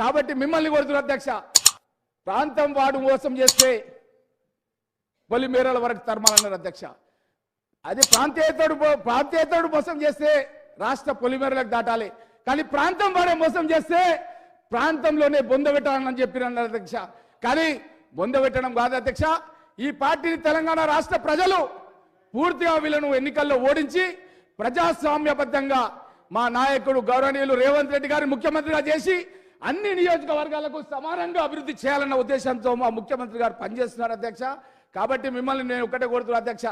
కాబట్టి మిమ్మల్ని కోరుతున్నారు అధ్యక్ష ప్రాంతం వాడు మోసం చేస్తే పొలిమేరల వరకు తరమాలన్నారు అధ్యక్ష. అది ప్రాంతీయతడు ప్రాంతీయతడు మోసం చేస్తే రాష్ట్ర పొలిమేరలకు దాటాలి. కానీ ప్రాంతం వాడే మోసం చేస్తే ప్రాంతంలోనే బొంద పెట్టాలని అధ్యక్ష. కానీ బొంద పెట్టడం కాదు అధ్యక్ష. ఈ పార్టీని తెలంగాణ రాష్ట్ర ప్రజలు పూర్తిగా వీళ్ళను ఎన్నికల్లో ఓడించి ప్రజాస్వామ్యబద్ధంగా మా నాయకుడు గౌరవనీయులు రేవంత్ రెడ్డి గారిని ముఖ్యమంత్రిగా చేసి అన్ని నియోజకవర్గాలకు సమానంగా అభివృద్ధి చేయాలన్న ఉద్దేశంతో మా ముఖ్యమంత్రి గారు పనిచేస్తున్నారు అధ్యక్ష. కాబట్టి మిమ్మల్ని నేను ఒకటే కోరుతున్నా అధ్యక్ష.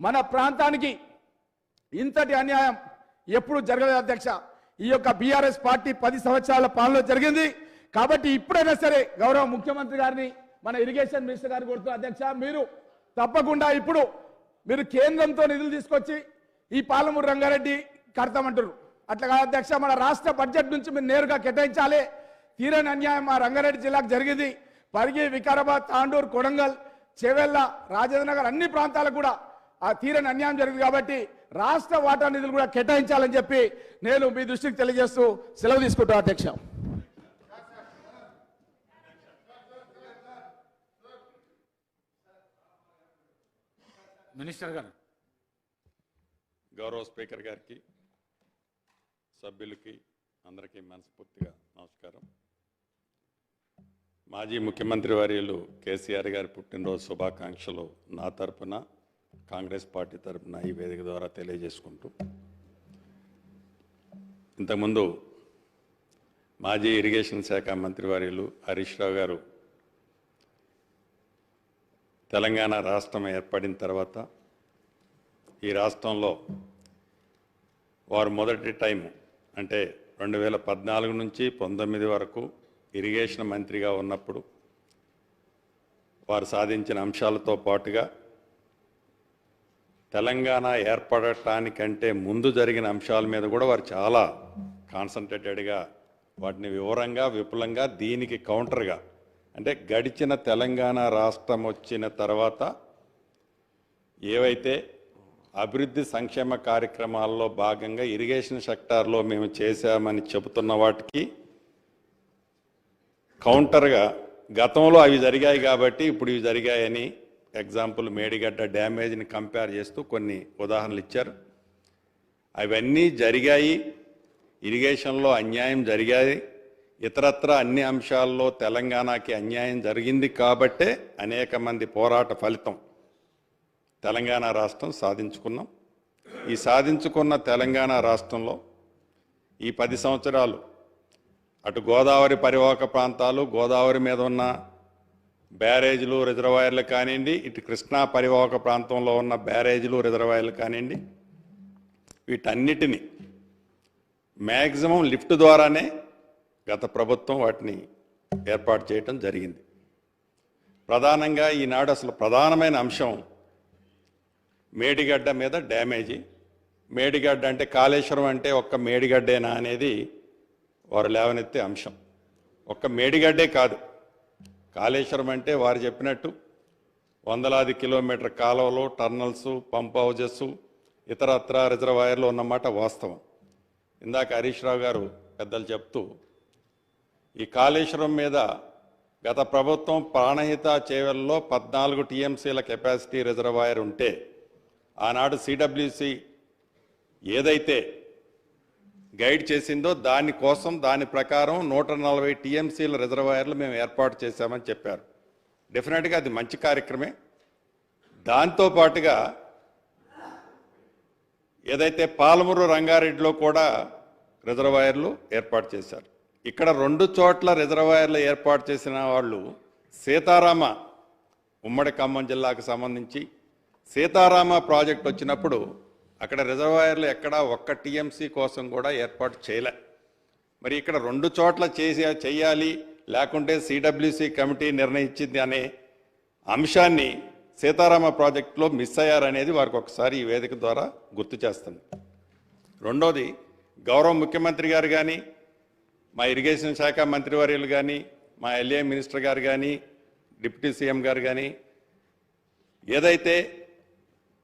మన ప్రాంతానికి ఇంతటి అన్యాయం ఎప్పుడు జరగలేదు అధ్యక్ష. ఈ యొక్క బీఆర్ఎస్ పార్టీ పది సంవత్సరాల పాలన జరిగింది. కాబట్టి ఇప్పుడైనా సరే గౌరవ ముఖ్యమంత్రి గారిని మన ఇరిగేషన్ మినిస్టర్ గారు కోరుతున్న అధ్యక్ష. మీరు తప్పకుండా ఇప్పుడు మీరు కేంద్రంతో నిధులు తీసుకొచ్చి ఈ పాలమూరు రంగారెడ్డి కడతామంటారు అట్లా కాదు అధ్యక్ష మన రాష్ట్ర బడ్జెట్ నుంచి మీరు నేరుగా కేటాయించాలి. తీరని అన్యాయం మా రంగారెడ్డి జిల్లాకు జరిగింది. పరిగి వికారాబాద్ తాండూరు కొడంగల్ చెవెళ్ళ రాజేంద్ర నగర్ అన్ని ప్రాంతాలకు కూడా ఆ తీరని అన్యాయం జరిగింది కాబట్టి రాష్ట్ర వాటా నిధులు కూడా కేటాయించాలని చెప్పి నేను మీ దృష్టికి తెలియజేస్తూ సెలవు తీసుకుంటా అధ్యక్ష. మినిస్టర్ గారు. గౌరవ స్పీకర్ గారికి సభ్యులకి అందరికీ మనస్ఫూర్తిగా నమస్కారం. మాజీ ముఖ్యమంత్రి వర్యులు కేసీఆర్ గారి పుట్టినరోజు శుభాకాంక్షలు నా తరపున కాంగ్రెస్ పార్టీ తరపున ఈ వేదిక ద్వారా తెలియజేసుకుంటూ. ఇంతకుముందు మాజీ ఇరిగేషన్ శాఖ మంత్రి వర్యులు హరీష్ రావు గారు తెలంగాణ రాష్ట్రం ఏర్పడిన తర్వాత ఈ రాష్ట్రంలో వారు మొదటి టైం అంటే రెండు వేల పద్నాలుగు నుంచి పంతొమ్మిది వరకు ఇరిగేషన్ మంత్రిగా ఉన్నప్పుడు వారు సాధించిన అంశాలతో పాటుగా తెలంగాణ ఏర్పడటానికంటే ముందు జరిగిన అంశాల మీద కూడా వారు చాలా కాన్సన్ట్రేటెడ్గా వాటిని వివరంగా విపులంగా దీనికి కౌంటర్గా అంటే గడిచిన తెలంగాణ రాష్ట్రం వచ్చిన తర్వాత ఏవైతే అభివృద్ధి సంక్షేమ కార్యక్రమాల్లో భాగంగా ఇరిగేషన్ సెక్టార్లో మేము చేశామని చెబుతున్న వాటికి కౌంటర్గా గతంలో అవి జరిగాయి కాబట్టి ఇప్పుడు ఇవి జరిగాయని ఎగ్జాంపుల్ మేడిగడ్డ డ్యామేజ్ని కంపేర్ చేస్తూ కొన్ని ఉదాహరణలు ఇచ్చారు. అవన్నీ జరిగాయి. ఇరిగేషన్లో అన్యాయం జరిగాయి. ఇతరత్ర అన్ని అంశాల్లో తెలంగాణకి అన్యాయం జరిగింది కాబట్టే అనేక మంది పోరాట ఫలితం తెలంగాణ రాష్ట్రం సాధించుకున్నాం. ఈ సాధించుకున్న తెలంగాణ రాష్ట్రంలో ఈ పది సంవత్సరాలు అటు గోదావరి పరివాహక ప్రాంతాలు గోదావరి మీద ఉన్న బ్యారేజీలు రిజర్వాయర్లు కానివ్వండి ఇటు కృష్ణా పరివాహక ప్రాంతంలో ఉన్న బ్యారేజీలు రిజర్వాయర్లు కానివ్వండి వీటన్నిటిని మ్యాక్సిమం లిఫ్ట్ ద్వారానే గత ప్రభుత్వం వాటిని ఏర్పాటు చేయటం జరిగింది. ప్రధానంగా ఈనాడు అసలు ప్రధానమైన అంశం మేడిగడ్డ మీద డ్యామేజీ. మేడిగడ్డ అంటే కాళేశ్వరం అంటే ఒక్క మేడిగడ్డేనా అనేది వారు లేవనెత్తే అంశం. ఒక్క మేడిగడ్డే కాదు. కాళేశ్వరం అంటే వారు చెప్పినట్టు వందలాది కిలోమీటర్ కాలువలు టర్నల్స్ పంప్ హౌజెస్ ఇతరత్ర రిజర్వాయర్లు ఉన్నమాట వాస్తవం. ఇందాక హరీష్ రావు గారు పెద్దలు చెప్తూ ఈ కాళేశ్వరం మీద గత ప్రభుత్వం ప్రాణహిత చేవల్లో పద్నాలుగు టీఎంసీల కెపాసిటీ రిజర్వాయర్ ఉంటే ఆనాడు సిడబ్ల్యూసి ఏదైతే గైడ్ చేసిందో దాని కోసం దాని ప్రకారం నూట నలభై టీఎంసీల రిజర్వాయర్లు మేము ఏర్పాటు చేశామని చెప్పారు. డెఫినెట్గా అది మంచి కార్యక్రమే. దాంతో పాటుగా ఏదైతే పాలమూరు రంగారెడ్డిలో కూడా రిజర్వాయర్లు ఏర్పాటు చేశారు. ఇక్కడ రెండు చోట్ల రిజర్వాయర్లు ఏర్పాటు చేసిన వాళ్ళు సీతారామ ఉమ్మడి ఖమ్మం జిల్లాకు సంబంధించి సీతారామ ప్రాజెక్ట్ వచ్చినప్పుడు అక్కడ రిజర్వాయర్లు ఎక్కడా ఒక్క టీఎంసీ కోసం కూడా ఏర్పాటు చేయలే. మరి ఇక్కడ రెండు చోట్ల చేసి చేయాలి లేకుంటే సిడబ్ల్యూసి కమిటీ నిర్ణయించింది అనే అంశాన్ని సీతారామ ప్రాజెక్టులో మిస్ అయ్యారనేది వారికి ఒకసారి ఈ వేదిక ద్వారా గుర్తు చేస్తుంది. రెండోది గౌరవ ముఖ్యమంత్రి గారు కానీ మా ఇరిగేషన్ శాఖ మంత్రివర్యులు కానీ మా ఎల్ఏ మినిస్టర్ గారు కానీ డిప్యూటీ సీఎం గారు కానీ ఏదైతే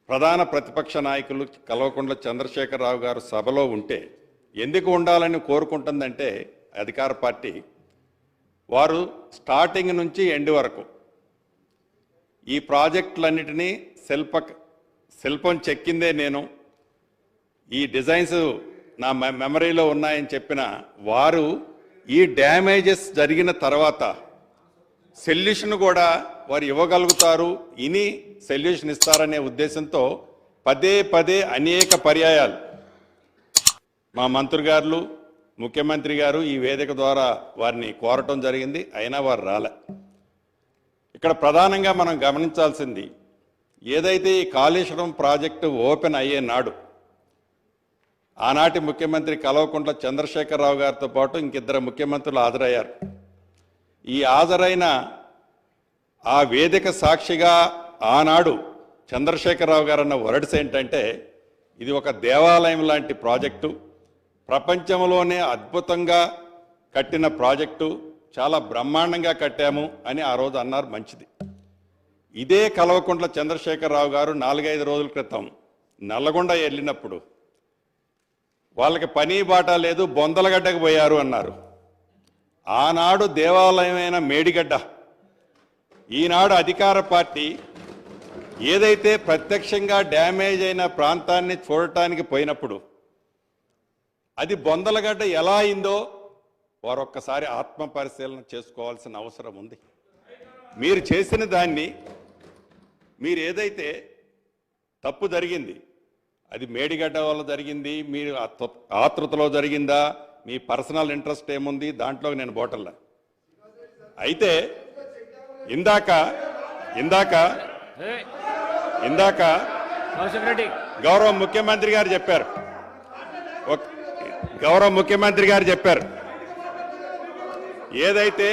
ప్రధాన ప్రతిపక్ష నాయకులు కల్వకుంట్ల చంద్రశేఖరరావు గారు సభలో ఉంటే ఎందుకు ఉండాలని కోరుకుంటుందంటే అధికార పార్టీ వారు స్టార్టింగ్ నుంచి ఎండ్ వరకు ఈ ప్రాజెక్టులన్నిటినీ శిల్ప శిల్పం చెక్కిందే నేను. ఈ డిజైన్స్ నా మె- మెమరీలో ఉన్నాయని చెప్పిన వారు ఈ డ్యామేజెస్ జరిగిన తర్వాత సొల్యూషన్ కూడా వారు ఇవ్వగలుగుతారు ఇని సొల్యూషన్ ఇస్తారనే ఉద్దేశంతో పదే పదే అనేక పర్యాయాలు. మా మంత్రి గారు ముఖ్యమంత్రి గారు ఈ వేదిక ద్వారా వారిని కోరటం జరిగింది అయినా వారు రాలే. ఇక్కడ ప్రధానంగా మనం గమనించాల్సింది ఏదైతే ఈ కాళేశ్వరం ప్రాజెక్టు ఓపెన్ అయ్యే నాడు ఆనాటి ముఖ్యమంత్రి కల్వకుంట్ల చంద్రశేఖరరావు గారితో పాటు ఇంకిద్దరు ముఖ్యమంత్రులు హాజరయ్యారు. ఈ హాజరైన ఆ వేదిక సాక్షిగా ఆనాడు చంద్రశేఖరరావు గారు అన్న వర్డ్స్ ఏంటంటే ఇది ఒక దేవాలయం లాంటి ప్రాజెక్టు. ప్రపంచంలోనే అద్భుతంగా కట్టిన ప్రాజెక్టు. చాలా బ్రహ్మాండంగా కట్టాము అని ఆ రోజు అన్నారు మంచిది. ఇదే కలవకుంట్ల చంద్రశేఖరరావు గారు నాలుగైదు రోజుల క్రితం నల్లగొండ వెళ్ళినప్పుడు వాళ్ళకి పని బాట లేదు బొందలగడ్డకు పోయారు అన్నారు. ఆనాడు దేవాలయమైన మేడిగడ్డ ఈనాడు అధికార పార్టీ ఏదైతే ప్రత్యక్షంగా డ్యామేజ్ అయిన ప్రాంతాన్ని చూడటానికి పోయినప్పుడు అది బొందలగడ్డ ఎలా అయిందో వారు ఒక్కసారి ఆత్మ పరిశీలన చేసుకోవాల్సిన అవసరం ఉంది. మీరు చేసిన దాన్ని మీరు ఏదైతే తప్పు జరిగింది అది మేడిగడ్డ వల్ల జరిగింది మీరు ఆతృతలో జరిగిందా మీ పర్సనల్ ఇంట్రెస్ట్ ఏముంది దాంట్లో నేను బోటల్లా అయితే ఇందాక ఇందాక ఇందాక గౌరవ ముఖ్యమంత్రి గారు చెప్పారు. గౌరవ ముఖ్యమంత్రి గారు చెప్పారు. ఏదైతే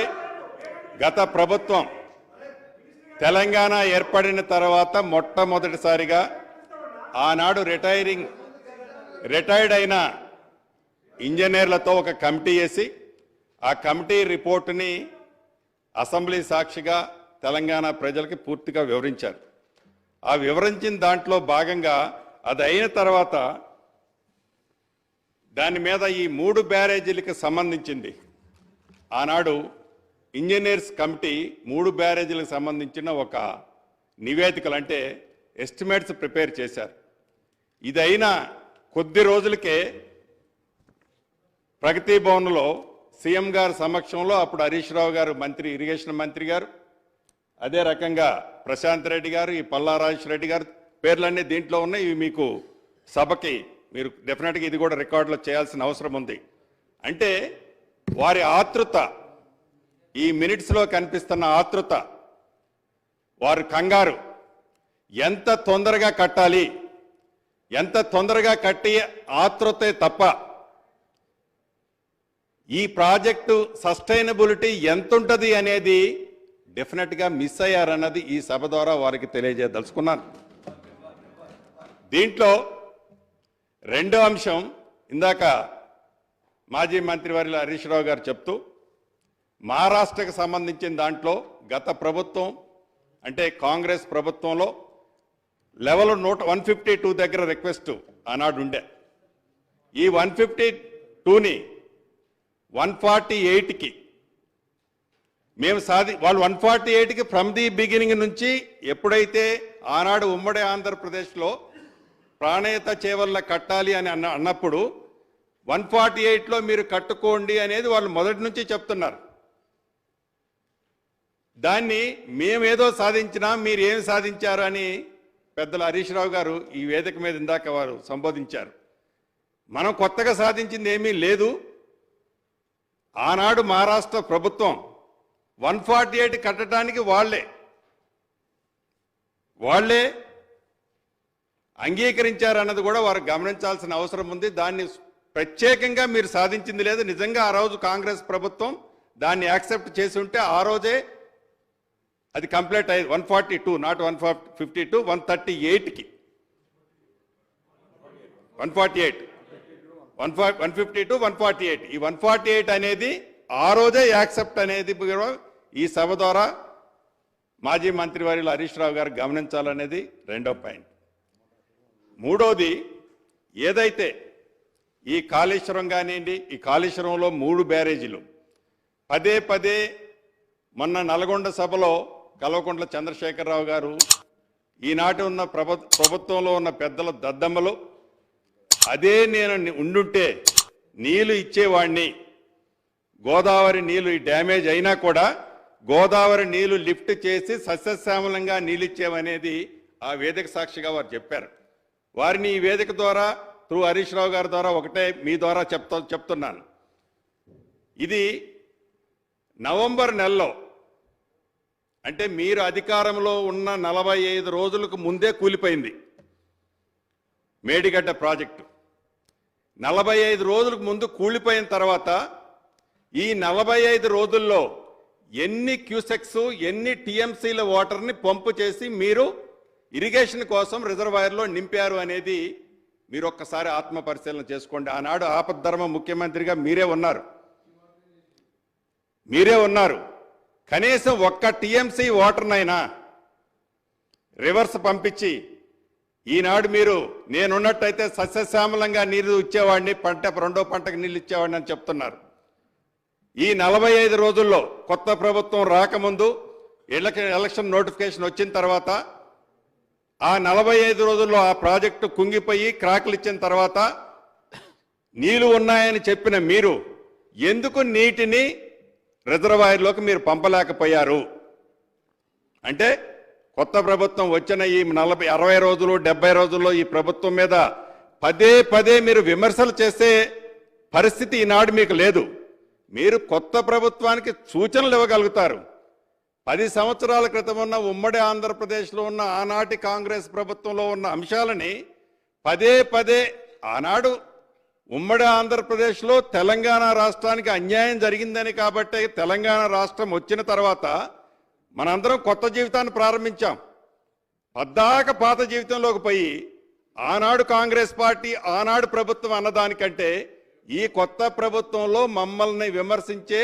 గత ప్రభుత్వం తెలంగాణ ఏర్పడిన తర్వాత మొట్టమొదటిసారిగా ఆనాడు రిటైరింగ్ రిటైర్డ్ అయిన ఇంజనీర్లతో ఒక కమిటీ వేసి ఆ కమిటీ రిపోర్టుని అసెంబ్లీ సాక్షిగా తెలంగాణ ప్రజలకి పూర్తిగా వివరించారు. ఆ వివరించిన దాంట్లో భాగంగా అది అయిన తర్వాత దాని మీద ఈ మూడు బ్యారేజీలకు సంబంధించింది. ఆనాడు ఇంజనీర్స్ కమిటీ మూడు బ్యారేజీలకు సంబంధించిన ఒక నివేదికలు అంటే ఎస్టిమేట్స్ ప్రిపేర్ చేశారు. ఇది కొద్ది రోజులకే ప్రగతి భవన్లో సీఎం గారి సమక్షంలో అప్పుడు హరీష్ రావు గారు మంత్రి ఇరిగేషన్ మంత్రి గారు అదే రకంగా ప్రశాంత్ రెడ్డి గారు ఈ పల్లా రాజేష్ రెడ్డి గారు పేర్లన్నీ దీంట్లో ఉన్నాయి. ఇవి మీకు సభకి మీరు డెఫినెట్గా ఇది కూడా రికార్డులో చేయాల్సిన అవసరం ఉంది. అంటే వారి ఆతృత ఈ మినిట్స్లో కనిపిస్తున్న ఆతృత వారి కంగారు. ఎంత తొందరగా కట్టాలి ఎంత తొందరగా కట్టి ఆతృతే తప్ప ఈ ప్రాజెక్టు సస్టైనబిలిటీ ఎంత ఉంటుంది అనేది డెఫినెట్గా మిస్ అయ్యారన్నది ఈ సభ ద్వారా వారికి తెలియజేయదలుచుకున్నాను. దీంట్లో రెండో అంశం ఇందాక మాజీ మంత్రివర్యుల హరీష్ రావు గారు చెప్తూ మహారాష్ట్రకు సంబంధించిన దాంట్లో గత ప్రభుత్వం అంటే కాంగ్రెస్ ప్రభుత్వంలో లెవెల్ నూట వన్ ఫిఫ్టీ టూ దగ్గర రిక్వెస్ట్ ఆనాడు ఉండే ఈ వన్ ఫిఫ్టీ టూని వన్ ఫార్టీ ఎయిట్కి మేము సాధి వాళ్ళు వన్ ఫార్టీ ఎయిట్కి ఫ్రమ్ ది బిగినింగ్ నుంచి ఎప్పుడైతే ఆనాడు ఉమ్మడి ఆంధ్రప్రదేశ్లో ప్రాణేత చేవల్ల కట్టాలి అని అన్న అన్నప్పుడు వన్ ఫార్టీ ఎయిట్లో మీరు కట్టుకోండి అనేది వాళ్ళు మొదటి నుంచి చెప్తున్నారు. దాన్ని మేమేదో సాధించినా మీరు ఏం సాధించారు అని పెద్దలు హరీష్ రావు గారు ఈ వేదిక మీద ఇందాక వారు సంబోధించారు. మనం కొత్తగా సాధించింది ఏమీ లేదు. ఆనాడు మహారాష్ట్ర ప్రభుత్వం వన్ ఫార్టీ ఎయిట్ కట్టడానికి వాళ్ళే. వాళ్ళే అంగీకరించారన్నది కూడా వారు గమనించాల్సిన అవసరం ఉంది. దాన్ని ప్రత్యేకంగా మీరు సాధించింది లేదు. నిజంగా ఆ రోజు కాంగ్రెస్ ప్రభుత్వం దాన్ని యాక్సెప్ట్ చేసి ఉంటే ఆ రోజే అది కంప్లీట్ అయ్యింది. One forty two not one fifty two one thirty ఎయిట్కి. One forty eight. One four one fifty two one forty eight. ఈ వన్ ఫార్టీ ఎయిట్ అనేది ఆ రోజే యాక్సెప్ట్ అనేది ఈ సభ ద్వారా మాజీ మంత్రివర్యులు హరీష్ రావు గారు గమనించాలనేది రెండో పాయింట్. మూడోది ఏదైతే ఈ కాళేశ్వరం కానివ్వండి ఈ కాళేశ్వరంలో మూడు బ్యారేజీలు. పదే పదే మొన్న నల్గొండ సభలో కల్వకుంట్ల చంద్రశేఖరరావు గారు ఈనాటి ఉన్న ప్రభు ప్రభుత్వంలో ఉన్న పెద్దల దద్దమ్మలు అదే నేను ఉండుంటే నీళ్ళు ఇచ్చేవాణ్ణి. గోదావరి నీళ్ళు ఈ డ్యామేజ్ అయినా కూడా గోదావరి నీళ్ళు లిఫ్ట్ చేసి సస్యశ్యామలంగా నీళ్ళు ఇచ్చేవనేది ఆ వేదిక సాక్షిగా వారు చెప్పారు. వారిని ఈ వేదిక ద్వారా త్రూ హరీష్ రావు గారి ద్వారా ఒకటే మీ ద్వారా చెప్తా చెప్తున్నాను. ఇది నవంబర్ నెలలో అంటే మీరు అధికారంలో ఉన్న నలభై ఐదు రోజులకు ముందే కూలిపోయింది. మేడిగడ్డ ప్రాజెక్టు. నలభై ఐదు రోజులకు ముందు కూలిపోయిన తర్వాత ఈ నలభై ఐదు రోజుల్లో ఎన్ని క్యూసెక్స్ ఎన్ని టీఎంసీల వాటర్ని పంపు చేసి మీరు ఇరిగేషన్ కోసం రిజర్వాయర్లో నింపారు అనేది మీరు ఒక్కసారి ఆత్మ పరిశీలన చేసుకోండి. ఆనాడు ఆపద్ధర్మ ముఖ్యమంత్రిగా మీరే ఉన్నారు. మీరే ఉన్నారు. కనీసం ఒక్క టీఎంసీ వాటర్నైనా రివర్స్ పంపించి ఈనాడు మీరు నేనున్నట్టయితే సస్యశ్యామలంగా నీరు ఇచ్చేవాడిని పంట రెండో పంటకు నీళ్ళు ఇచ్చేవాడిని అని చెప్తున్నారు. ఈ నలభై ఐదు రోజుల్లో కొత్త ప్రభుత్వం రాకముందు ఎలక్షన్ నోటిఫికేషన్ వచ్చిన తర్వాత ఆ నలభై ఐదు రోజుల్లో ఆ ప్రాజెక్టు కుంగిపోయి క్రాకులు ఇచ్చిన తర్వాత నీళ్ళు ఉన్నాయని చెప్పిన మీరు ఎందుకు నీటిని రిజర్వాయర్లోకి మీరు పంపలేకపోయారు? అంటే కొత్త ప్రభుత్వం వచ్చిన ఈ నలభై అరవై రోజులు డెబ్బై రోజుల్లో ఈ ప్రభుత్వం మీద పదే పదే మీరు విమర్శలు చేసే పరిస్థితి ఈనాడు మీకు లేదు. మీరు కొత్త ప్రభుత్వానికి సూచనలు ఇవ్వగలుగుతారు. పది సంవత్సరాల క్రితం ఉన్న ఉమ్మడి ఆంధ్రప్రదేశ్లో ఉన్న ఆనాటి కాంగ్రెస్ ప్రభుత్వంలో ఉన్న అంశాలని పదే పదే ఆనాడు ఉమ్మడి ఆంధ్రప్రదేశ్లో తెలంగాణ రాష్ట్రానికి అన్యాయం జరిగిందని కాబట్టి తెలంగాణ రాష్ట్రం వచ్చిన తర్వాత మనందరం కొత్త జీవితాన్ని ప్రారంభించాం. పద్దాక పాత జీవితంలోకి పోయి ఆనాడు కాంగ్రెస్ పార్టీ ఆనాడు ప్రభుత్వం అన్నదానికంటే ఈ కొత్త ప్రభుత్వంలో మమ్మల్ని విమర్శించే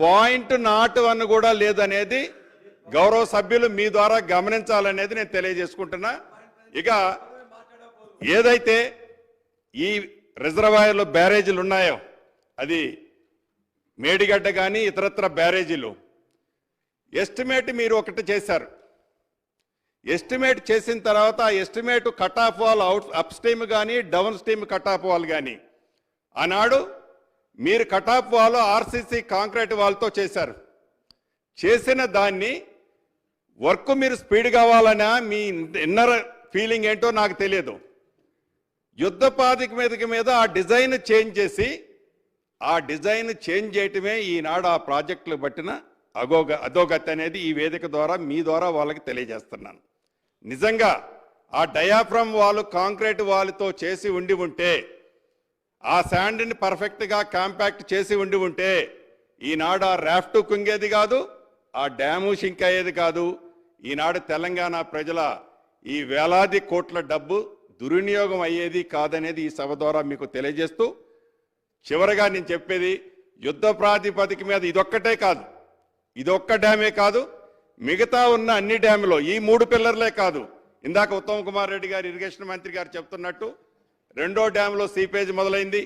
పాయింట్ నాటు అని కూడా లేదనేది గౌరవ సభ్యులు మీ ద్వారా గమనించాలనేది నేను తెలియజేసుకుంటున్నా. ఇక ఏదైతే ఈ రిజర్వాయర్లో బ్యారేజీలు ఉన్నాయో అది మేడిగడ్డ కానీ ఇతరత్ర బ్యారేజీలు ఎస్టిమేట్ మీరు ఒకటి చేశారు. ఎస్టిమేట్ చేసిన తర్వాత ఆ estimate cut off wall out upstream కానీ down stream cut off wall కానీ ఆనాడు మీరు cut off wall RCC concrete వాల్తో చేశారు. చేసిన దాన్ని వర్క్ మీరు స్పీడ్ కావాలనా మీ ఇన్నర్ ఫీలింగ్ ఏంటో నాకు తెలియదు. యుద్ధపాతిక మీదకి మీద ఆ డిజైన్ చేంజ్ చేసి ఆ డిజైన్ చేంజ్ చేయటమే ఈనాడు ఆ ప్రాజెక్టులు బట్టిన అగోగ అధోగతి అనేది ఈ వేదిక ద్వారా మీ ద్వారా వాళ్ళకి తెలియజేస్తున్నాను. నిజంగా ఆ డయాఫ్రమ్ వాళ్ళు కాంక్రీట్ వాళ్ళతో చేసి ఉండి ఉంటే ఆ శాండ్ని పర్ఫెక్ట్గా కాంపాక్ట్ చేసి ఉండి ఉంటే ఈనాడు ఆ రాఫ్ట్ కుంగేది కాదు ఆ డ్యాము షింక్ అయ్యేది కాదు. ఈనాడు తెలంగాణ ప్రజల ఈ వేలాది కోట్ల డబ్బు దుర్వినియోగం అయ్యేది కాదనేది ఈ సభ ద్వారా మీకు తెలియజేస్తూ చివరగా నేను చెప్పేది యుద్ధ ప్రాతిపదిక మీద ఇదొక్కటే కాదు. ఇదొక్క డ్యామే కాదు మిగతా ఉన్న అన్ని డ్యాములో ఈ మూడు పిల్లర్లే కాదు. ఇందాక ఉత్తమ్ కుమార్ రెడ్డి గారు ఇరిగేషన్ మంత్రి గారు చెప్తున్నట్టు రెండో డ్యాంలో సీపేజ్ మొదలైంది.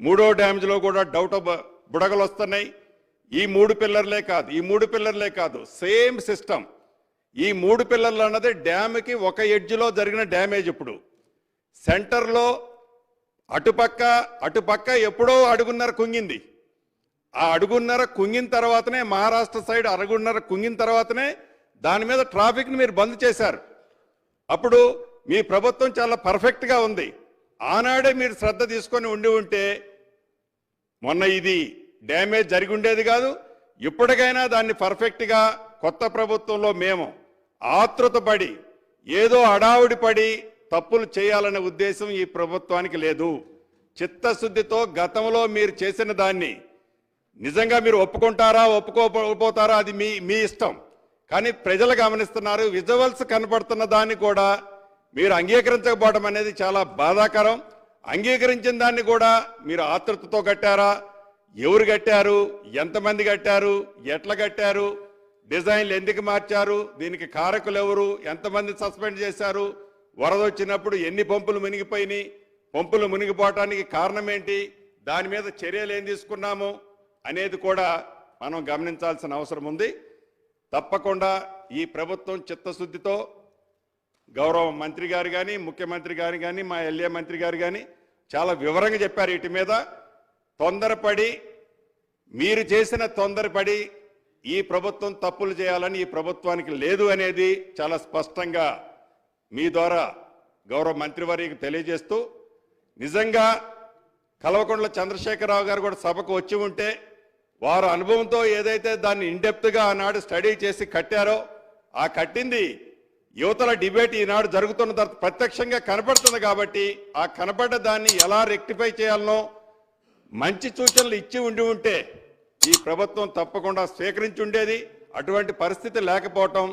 మూడో డ్యామ్లో కూడా డౌట్ బుడగలు వస్తున్నాయి. ఈ మూడు పిల్లర్లే కాదు ఈ మూడు పిల్లర్లే కాదు సేమ్ సిస్టమ్ ఈ మూడు పిల్లర్లు అన్నది డ్యామ్కి ఒక ఎడ్జ్లో జరిగిన డ్యామేజ్ ఇప్పుడు. సెంటర్లో అటుపక్క అటుపక్క ఎప్పుడో అడుగున్నర కుంగింది. ఆ అడుగున్నర కుంగిన తర్వాతనే మహారాష్ట్ర సైడ్ అడుగున్నర కుంగిన తర్వాతనే దాని మీద ట్రాఫిక్ని మీరు బంద్ చేశారు. అప్పుడు మీ ప్రభుత్వం చాలా పర్ఫెక్ట్గా ఉంది. ఆనాడే మీరు శ్రద్ధ తీసుకొని ఉండి ఉంటే మొన్న ఇది డ్యామేజ్ జరిగి ఉండేది కాదు. ఇప్పటికైనా దాన్ని పర్ఫెక్ట్గా కొత్త ప్రభుత్వంలో మేము ఆతృతపడి ఏదో అడావుడి పడి తప్పులు చేయాలనే ఉద్దేశం ఈ ప్రభుత్వానికి లేదు. చిత్తశుద్ధితో గతంలో మీరు చేసిన దాన్ని నిజంగా మీరు ఒప్పుకుంటారా ఒప్పుకోపోతారా అది మీ మీ ఇష్టం. కానీ ప్రజలు గమనిస్తున్నారు విజువల్స్ కనపడుతున్న దాన్ని కూడా మీరు అంగీకరించకపోవడం అనేది చాలా బాధాకరం. అంగీకరించిన దాన్ని కూడా మీరు ఆతృతతో కట్టారా? ఎవరు కట్టారు? ఎంతమంది కట్టారు? ఎట్లా కట్టారు? డిజైన్లు ఎందుకు మార్చారు? దీనికి కారకులు ఎవరు? ఎంతమంది సస్పెండ్ చేశారు? వరద వచ్చినప్పుడు ఎన్ని పంపులు మునిగిపోయినాయి? పంపులు మునిగిపోవటానికి కారణం ఏంటి? దాని మీద చర్యలు ఏం తీసుకున్నాము? అనేది కూడా మనం గమనించాల్సిన అవసరం ఉంది. తప్పకుండా ఈ ప్రభుత్వం చిత్తశుద్ధితో గౌరవ మంత్రి గారు కానీ ముఖ్యమంత్రి గారు కానీ మా ఎల్ఏ మంత్రి గారు కానీ చాలా వివరంగా చెప్పారు వీటి మీద. తొందరపడి మీరు చేసిన తొందరపడి ఈ ప్రభుత్వం తప్పులు చేయాలని ఈ ప్రభుత్వానికి లేదు అనేది చాలా స్పష్టంగా మీ ద్వారా గౌరవ మంత్రివర్యకు తెలియజేస్తూ నిజంగా కల్వకుంట్ల చంద్రశేఖరరావు గారు కూడా సభకు వచ్చి ఉంటే వారు అనుభవంతో ఏదైతే దాన్ని ఇండెప్త్గా ఆనాడు స్టడీ చేసి కట్టారో ఆ కట్టింది యువతల డిబేట్ ఈనాడు జరుగుతున్న తర్వాత ప్రత్యక్షంగా కనపడుతుంది కాబట్టి ఆ కనపడ్డ దాన్ని ఎలా రెక్టిఫై చేయాలనో మంచి సూచనలు ఇచ్చి ఉండి ఉంటే ఈ ప్రభుత్వం తప్పకుండా స్వీకరించి ఉండేది. అటువంటి పరిస్థితి లేకపోవటం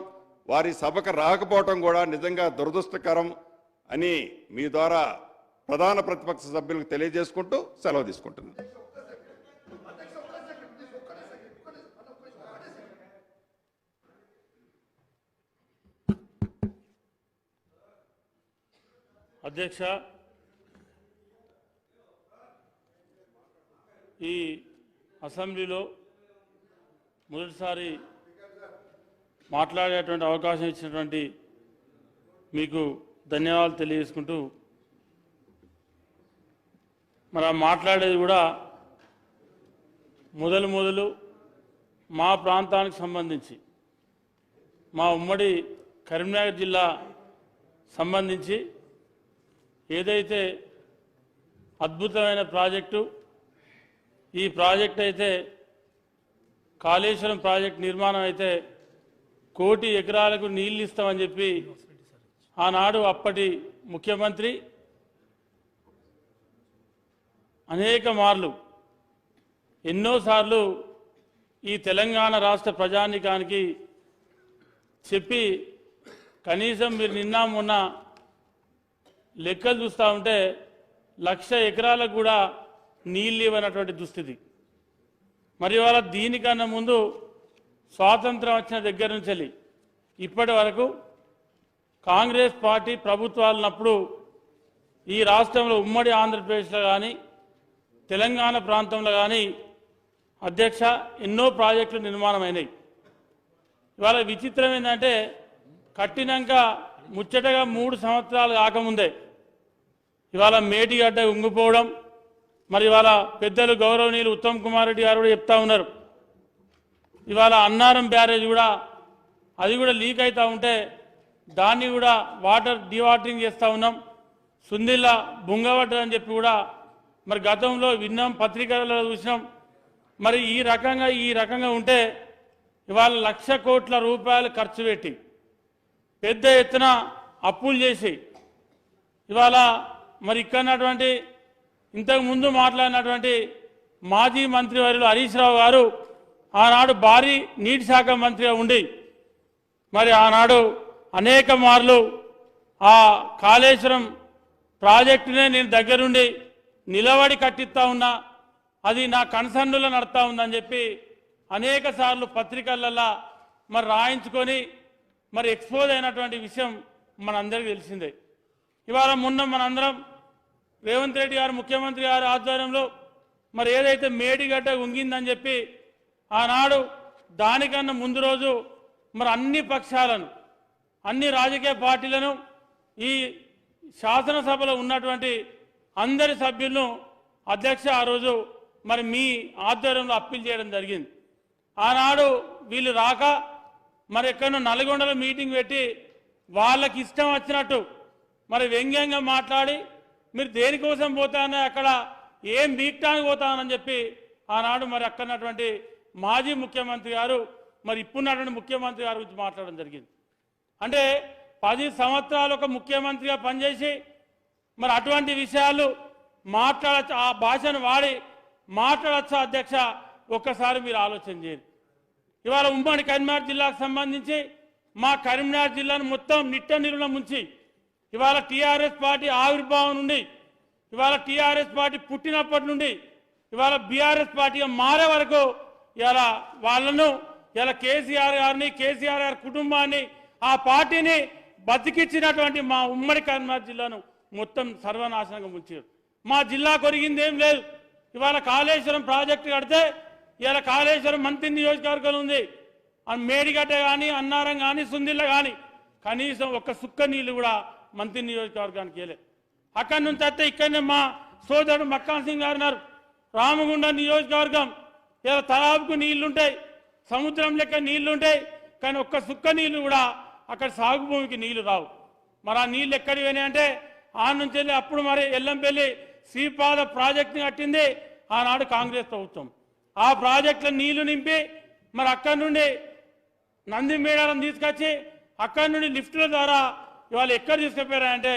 వారి సభకు రాకపోవటం కూడా నిజంగా దురదృష్టకరం అని మీ ద్వారా ప్రధాన ప్రతిపక్ష సభ్యులకు తెలియజేసుకుంటూ సెలవు తీసుకుంటున్నాను. అధ్యక్ష ఈ అసెంబ్లీలో మొదటిసారి మాట్లాడేటువంటి అవకాశం ఇచ్చినటువంటి మీకు ధన్యవాదాలు తెలియజేసుకుంటూ మరి ఆ మాట్లాడేది కూడా మొదలు మొదలు మా ప్రాంతానికి సంబంధించి మా ఉమ్మడి కరీంనగర్ జిల్లా సంబంధించి ఏదైతే అద్భుతమైన ప్రాజెక్టు ఈ ప్రాజెక్ట్ అయితే కాళేశ్వరం ప్రాజెక్ట్ నిర్మాణం అయితే కోటి ఎకరాలకు నీళ్ళు ఇస్తామని చెప్పి ఆనాడు అప్పటి ముఖ్యమంత్రి అనేక మార్లు ఎన్నోసార్లు ఈ తెలంగాణ రాష్ట్ర ప్రజానికానికి చెప్పి కనీసం మీరు నిన్న మొన్న లెక్కలు చూస్తూ ఉంటే లక్ష ఎకరాలకు కూడా నీళ్ళు ఇవ్వనటువంటి దుస్థితి. మరి ఇవాళ దీనికన్నా ముందు స్వాతంత్రం వచ్చిన దగ్గర నుంచి వెళ్ళి ఇప్పటి వరకు కాంగ్రెస్ పార్టీ ప్రభుత్వాలున్నప్పుడు ఈ రాష్ట్రంలో ఉమ్మడి ఆంధ్రప్రదేశ్లో కానీ తెలంగాణ ప్రాంతంలో కానీ అధ్యక్ష ఎన్నో ప్రాజెక్టులు నిర్మాణమైనాయి. ఇవాళ విచిత్రం ఏంటంటే కట్టినాక ముచ్చటగా మూడు సంవత్సరాలు కాకముందే ఇవాళ మేటిగడ్డ ఉంగిపోవడం మరి ఇవాళ పెద్దలు గౌరవనీయులు ఉత్తమ్ కుమార్ రెడ్డి గారు కూడా చెప్తా ఉన్నారు. ఇవాళ అన్నారం బ్యారేజ్ కూడా అది కూడా లీక్ అవుతూ ఉంటే దాన్ని కూడా వాటర్ డివాటరింగ్ చేస్తూ ఉన్నాం. సుందిల్ల బుంగవడ్డ అని చెప్పి కూడా మరి గతంలో విన్నాం పత్రికలలో చూసినాం. మరి ఈ రకంగా ఈ రకంగా ఉంటే ఇవాళ లక్ష కోట్ల రూపాయలు ఖర్చు పెట్టి పెద్ద ఎత్తున అప్పులు చేసి ఇవాళ మరి ఇక్కడటువంటి ఇంతకుముందు మాట్లాడినటువంటి మాజీ మంత్రి మంత్రివర్యులు హరీష్ రావు గారు ఆనాడు భారీ నీటి శాఖ మంత్రిగా ఉండి మరి ఆనాడు అనేక మార్లు ఆ కాళేశ్వరం ప్రాజెక్టునే నేను దగ్గరుండి నిలబడి కట్టిస్తా ఉన్నా అది నా కన్సర్నులో నడుతూ ఉందని చెప్పి అనేక సార్లు పత్రికలల్లో మరి రాయించుకొని మరి ఎక్స్పోజ్ అయినటువంటి విషయం మనందరికీ తెలిసిందే. ఇవాళ మొన్న మనందరం రేవంత్ రెడ్డి గారు ముఖ్యమంత్రి గారి ఆధ్వర్యంలో మరి ఏదైతే మేడిగడ్డ ఉంగిందని చెప్పి ఆనాడు దానికన్నా ముందు రోజు మరి అన్ని పక్షాలను అన్ని రాజకీయ పార్టీలను ఈ శాసనసభలో ఉన్నటువంటి అందరి సభ్యులను అధ్యక్ష ఆ రోజు మరి మీ ఆధ్వర్యంలో అప్పీల్ చేయడం జరిగింది. ఆనాడు వీళ్ళు రాక మరి ఎక్కడో నల్గొండలో మీటింగ్ పెట్టి వాళ్ళకి ఇష్టం వచ్చినట్టు మరి వ్యంగ్యంగా మాట్లాడి మీరు దేనికోసం పోతానో అక్కడ ఏం బీక్టానికి పోతానని చెప్పి ఆనాడు మరి అక్కడటువంటి మాజీ ముఖ్యమంత్రి గారు మరి ఇప్పుడున్నటువంటి ముఖ్యమంత్రి గారి గురించి మాట్లాడడం జరిగింది. అంటే పది సంవత్సరాలు ఒక ముఖ్యమంత్రిగా పనిచేసి మరి అటువంటి విషయాలు మాట్లాడచ్చు? ఆ భాషను వాడి మాట్లాడచ్చు అధ్యక్ష? ఒక్కసారి మీరు ఆలోచన చేయండి. ఇవాళ ఉమ్మడి కరీంనగర్ జిల్లాకు సంబంధించి మా కరీంనగర్ జిల్లాను మొత్తం నిట్ట నిరుల ముంచి ఇవాళ టీఆర్ఎస్ పార్టీ ఆవిర్భావం నుండి ఇవాళ టీఆర్ఎస్ పార్టీ పుట్టినప్పటి నుండి ఇవాళ బీఆర్ఎస్ పార్టీగా మారే వరకు ఇలా వాళ్ళను ఇలా కేసీఆర్ గారిని కేసీఆర్ గారి కుటుంబాన్ని ఆ పార్టీని బతికిచ్చినటువంటి మా ఉమ్మడి కరీంనగర్ జిల్లాను మొత్తం సర్వనాశనంగా ముంచారు. మా జిల్లా కొరిగింది ఏం లేదు. ఇవాళ కాళేశ్వరం ప్రాజెక్టు కడితే ఇలా కాళేశ్వరం మంత్రి నియోజకవర్గం ఉంది. ఆ మేడిగడ్డ కానీ అన్నారం కానీ సుందిల్ల కానీ కనీసం ఒక్క సుక్క నీళ్ళు కూడా మంత్రి నియోజకవర్గానికి వెళ్ళే అక్కడి నుంచి వస్తే ఇక్కడనే మా సోదరుడు మక్కాన్ సింగ్ గారు ఉన్నారు. రామగుండ నియోజకవర్గం ఇలా తలాపుకు నీళ్ళుంటాయి సముద్రం లెక్క నీళ్ళుంటాయి కానీ ఒక్క సుక్క నీళ్ళు కూడా అక్కడ సాగు భూమికి నీళ్ళు రావు. మరి ఆ నీళ్ళు ఎక్కడికి పోయినాయి అంటే ఆ నుంచి వెళ్ళి అప్పుడు మరి ఎల్లంపల్లి శ్రీపాద ప్రాజెక్టుని కట్టింది ఆనాడు కాంగ్రెస్ ప్రభుత్వం. ఆ ప్రాజెక్టులో నీళ్ళు నింపి మరి అక్కడి నుండి నంది మేడారం తీసుకొచ్చి అక్కడి నుండి లిఫ్టుల ద్వారా ఇవాళ ఎక్కడ తీసుకుపోయారంటే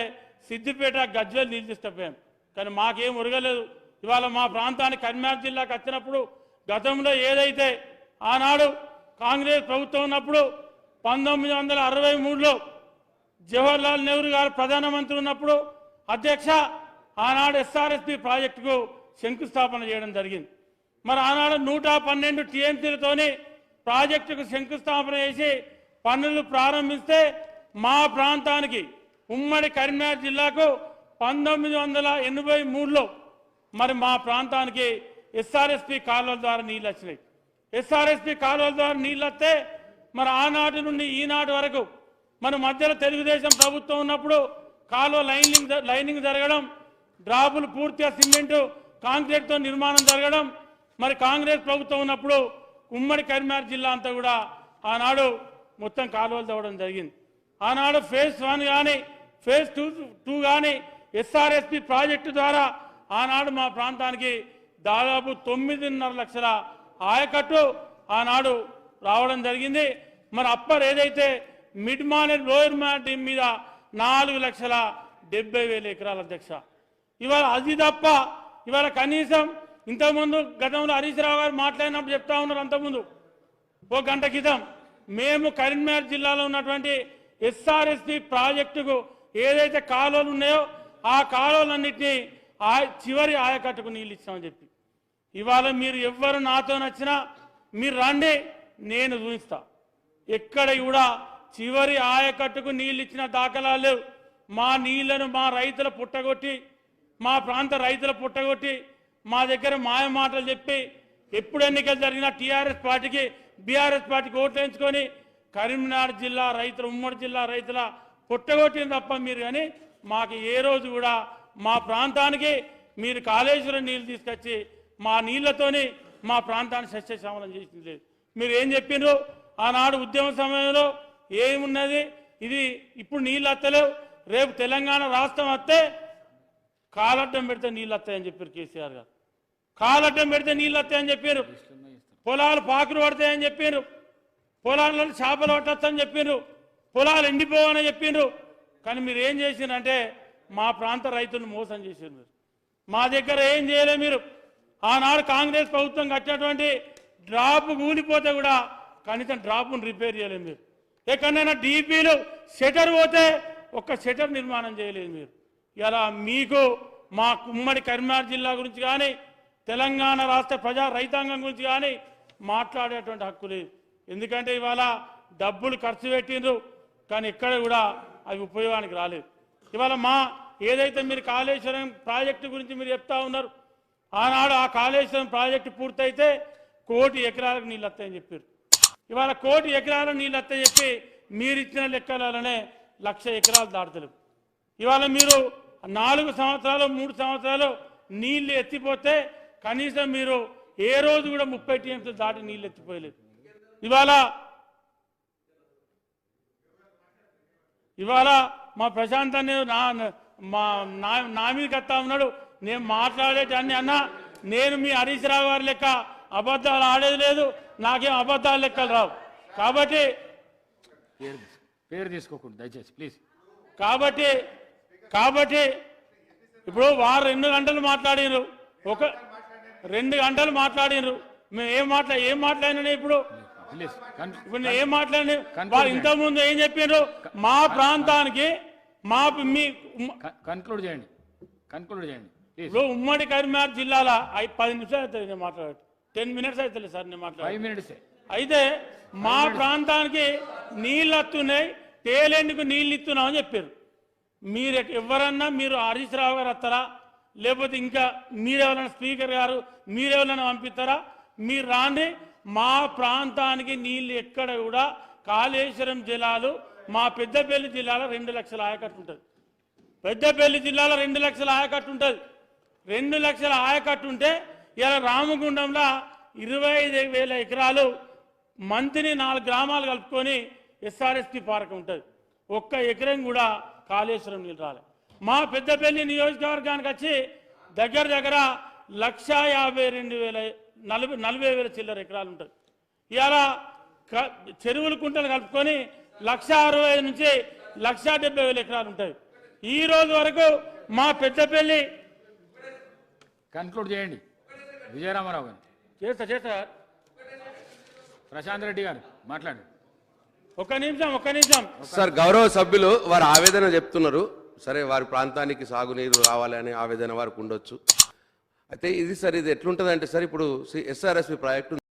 సిద్దిపేట గజ్వేల్ నీళ్ళు తీసుకుపోయాం. కానీ మాకేం ఉరగలేదు. ఇవాళ మా ప్రాంతానికి కన్యాకుమారి జిల్లాకు వచ్చినప్పుడు గతంలో ఏదైతే ఆనాడు కాంగ్రెస్ ప్రభుత్వం ఉన్నప్పుడు పంతొమ్మిది వందల అరవై మూడులో జవహర్లాల్ నెహ్రూ గారు ప్రధానమంత్రి ఉన్నప్పుడు అధ్యక్ష ఆనాడు ఎస్ఆర్ఎస్పి ప్రాజెక్టుకు శంకుస్థాపన చేయడం జరిగింది. మరి ఆనాడు నూట పన్నెండు టీఎంసీలతోనే ప్రాజెక్టుకు శంకుస్థాపన చేసి పనులు ప్రారంభిస్తే మా ప్రాంతానికి ఉమ్మడి కరీంనగర్ జిల్లాకు పంతొమ్మిది వందల ఎనభై మూడులో మరి మా ప్రాంతానికి ఎస్ఆర్ఎస్పి కాలువల ద్వారా నీళ్ళు వచ్చినాయి. ఎస్ఆర్ఎస్పి కాలువల ద్వారా నీళ్ళు వస్తే మరి ఆనాటి నుండి ఈనాటి వరకు మన మధ్యలో తెలుగుదేశం ప్రభుత్వం ఉన్నప్పుడు కాలువ లైనింగ్ లైనింగ్ జరగడం డ్రాపులు పూర్తిగా సిమెంటు కాంక్రీట్తో నిర్మాణం జరగడం మరి కాంగ్రెస్ ప్రభుత్వం ఉన్నప్పుడు ఉమ్మడి కరీంనగర్ జిల్లా అంతా కూడా ఆనాడు మొత్తం కాలువలు తవ్వడం జరిగింది. ఆనాడు ఫేజ్ వన్ కానీ ఫేజ్ టూ టూ కానీ ఎస్ఆర్ఎస్పి ప్రాజెక్టు ద్వారా ఆనాడు మా ప్రాంతానికి దాదాపు తొమ్మిదిన్నర లక్షల ఆయకట్టు ఆనాడు రావడం జరిగింది. మరి అప్పర్ ఏదైతే మిడ్ మానేర్ లోయర్ మానేర్ మీద నాలుగు లక్షల డెబ్బై వేల ఎకరాల అధ్యక్ష ఇవాళ అది తప్ప ఇవాళ కనీసం ఇంతకుముందు గతంలో హరీష్ రావు గారు మాట్లాడినప్పుడు చెప్తా ఉన్నారు అంతకుముందు. ఓ గంట క్రితం మేము కరీంనగర్ జిల్లాలో ఉన్నటువంటి ఎస్ఆర్ఎస్పి ప్రాజెక్టుకు ఏదైతే కాలువలు ఉన్నాయో ఆ కాలువలన్నింటినీ ఆ చివరి ఆయకట్టుకు నీళ్ళు ఇస్తామని చెప్పి. ఇవాళ మీరు ఎవ్వరు నాతో నచ్చినా మీరు రండి నేను చూపిస్తా. ఎక్కడ కూడా చివరి ఆయకట్టుకు నీళ్ళు ఇచ్చిన దాఖలాలు లేవు. మా నీళ్ళను మా రైతుల పుట్టగొట్టి మా ప్రాంత రైతుల పుట్టగొట్టి మా దగ్గర మాయ మాటలు చెప్పి ఎప్పుడు ఎన్నికలు జరిగినా టీఆర్ఎస్ పార్టీకి బీఆర్ఎస్ పార్టీకి ఓట్లు వేయించుకొని కరీంనగర్ జిల్లా రైతుల ఉమ్మడి జిల్లా రైతుల పుట్టగొట్టింది తప్ప మీరు కానీ మాకు ఏ రోజు కూడా మా ప్రాంతానికి మీరు కాళేశ్వరం నీళ్ళు తీసుకొచ్చి మా నీళ్ళతోని మా ప్రాంతాన్ని సస్యశ్యామలం చేసింది. లేదు మీరు ఏం చెప్పిండ్రు ఆనాడు ఉద్యమ సమయంలో ఏమున్నది? ఇది ఇప్పుడు నీళ్ళు వస్తలేవు రేపు తెలంగాణ రాష్ట్రం వస్తే కాలడ్డం పెడితే నీళ్ళు వస్తాయని చెప్పారు కేసీఆర్ గారు. కాలడ్డం పెడితే నీళ్ళు వస్తాయని చెప్పారు పొలాలు పాకులు పడతాయని చెప్పారు పొలాలలో చేపలు పట్టొచ్చని చెప్పిండ్రు పొలాలు ఎండిపోవని చెప్పిండ్రు కానీ మీరు ఏం చేసిండ్రంటే మా ప్రాంత రైతులను మోసం చేసిండ్రు మీరు మా దగ్గర ఏం చేయలే మీరు? ఆనాడు కాంగ్రెస్ ప్రభుత్వం కట్టినటువంటి డ్రాప్ కూలిపోతే కూడా కనీసం డ్రాప్ను రిపేర్ చేయలేదు మీరు. ఎక్కడైనా డీపీలు షటర్ పోతే ఒక్క షటర్ నిర్మాణం చేయలేదు మీరు. ఇలా మీకు మా ఉమ్మడి కరీంనగర్ జిల్లా గురించి కానీ తెలంగాణ రాష్ట్ర ప్రజా రైతాంగం గురించి కానీ మాట్లాడేటువంటి హక్కు లేదు. ఎందుకంటే ఇవాళ డబ్బులు ఖర్చు పెట్టిండ్రు కానీ ఎక్కడ కూడా అవి ఉపయోగానికి రాలేదు. ఇవాళ మా ఏదైతే మీరు కాళేశ్వరం ప్రాజెక్టు గురించి మీరు చెప్తా ఉన్నారు ఆనాడు ఆ కాళేశ్వరం ప్రాజెక్టు పూర్తయితే కోటి ఎకరాలకు నీళ్ళు వస్తాయని చెప్పారు. ఇవాళ కోటి ఎకరాలకు నీళ్ళు వస్తాయని చెప్పి మీరు ఇచ్చిన లెక్కలనే లక్ష ఎకరాలు దాడతలేవు ఇవాళ మీరు నాలుగు సంవత్సరాలు మూడు సంవత్సరాలు నీళ్ళు ఎత్తిపోతే కనీసం మీరు ఏ రోజు కూడా ముప్పై టీఎంసీలు దాటి నీళ్ళు ఎత్తిపోయలేదు. ఇవాళ ఇవాళ మా ప్రశాంత్ అనే నా మా నా మీద కత్తా ఉన్నాడు. నేను మాట్లాడేటన్ని అన్నా నేను మీ హరీష్ రావు గారి లెక్క అబద్ధాలు ఆడేది లేదు నాకేం అబద్ధాలు లెక్కలు రావు. కాబట్టి పేరు తీసు- పేరు తీసుకోకూడదు దయచేసి ప్లీజ్. కాబట్టి కాబట్టి ఇప్పుడు వారు రెండు గంటలు మాట్లాడినారు ఒక రెండు గంటలు మాట్లాడినారు. మేము ఏం మాట్లా ఏం మాట్లాడినా ఇప్పుడు? ఇప్పుడు ఏం మాట్లాడి చేయండి. ఇంతకుముందు ఏం చెప్పారు మా ప్రాంతానికి మా మీ కన్క్లూడ్ చేయండి. కన్క్లూడ్ చేయండి. ఇప్పుడు ఉమ్మడి కరీంనగర్ జిల్లాల పది నిమిషాలు అవుతుంది నేను మాట్లాడటం టెన్ మినిట్స్ అవుతుంది సార్ నేను మాట్లాడ అయితే మా ప్రాంతానికి నీళ్ళు వస్తున్నాయి. తేలేందుకు నీళ్ళు ఇస్తున్నాం అని చెప్పారు మీరు ఎవరన్నా మీరు హరీష్ రావు గారు వస్తారా? లేకపోతే ఇంకా మీరెవరైనా స్పీకర్ గారు మీరెవరైనా పంపిస్తారా? మీరు రాండి. మా ప్రాంతానికి నీళ్ళు ఎక్కడ కూడా కాళేశ్వరం జిల్లాలు మా పెద్దపల్లి జిల్లాలో రెండు లక్షల ఆయకట్టు ఉంటుంది. పెద్దపల్లి జిల్లాలో రెండు లక్షల ఆయకట్టు ఉంటుంది. రెండు లక్షల ఆయకట్టు ఉంటే ఇలా రామగుండంలో ఇరవై ఐదు వేల ఎకరాలు మంత్ని నాలుగు గ్రామాలు కలుపుకొని ఎస్ఆర్ఎస్పి పార్క్ ఉంటుంది. ఒక్క ఎకరం కూడా కాళేశ్వరం నీళ్ళు రాలేదు మా పెద్దపల్లి నియోజకవర్గానికి వచ్చి దగ్గర దగ్గర లక్ష యాభై రెండు వేల నలభై నలభై వేల చిల్లర ఎకరాలు ఉంటుంది ఇవాళ చెరువులు కుంటలు కలుపుకొని లక్ష అరవై ఐదు నుంచి లక్ష డెబ్బై వేల ఎకరాలు ఉంటాయి. ఈ రోజు వరకు మా పెద్దపల్లి కన్క్లూడ్ చేయండి. విజయరామారావు గారు. చేస్తా చేస్తా. ప్రశాంత్ రెడ్డి గారు మాట్లాడండి ఒక్క నిమిషం ఒక్క నిమిషం. సార్ గౌరవ సభ్యులు వారి ఆవేదన చెప్తున్నారు. సరే వారి ప్రాంతానికి సాగునీరు రావాలని ఆవేదన వారికి ఉండొచ్చు. అయితే ఇది సార్ ఇది ఎట్లుంటుంది అంటే సార్ ఇప్పుడు ఎస్ఆర్ఎస్పి ప్రాజెక్టు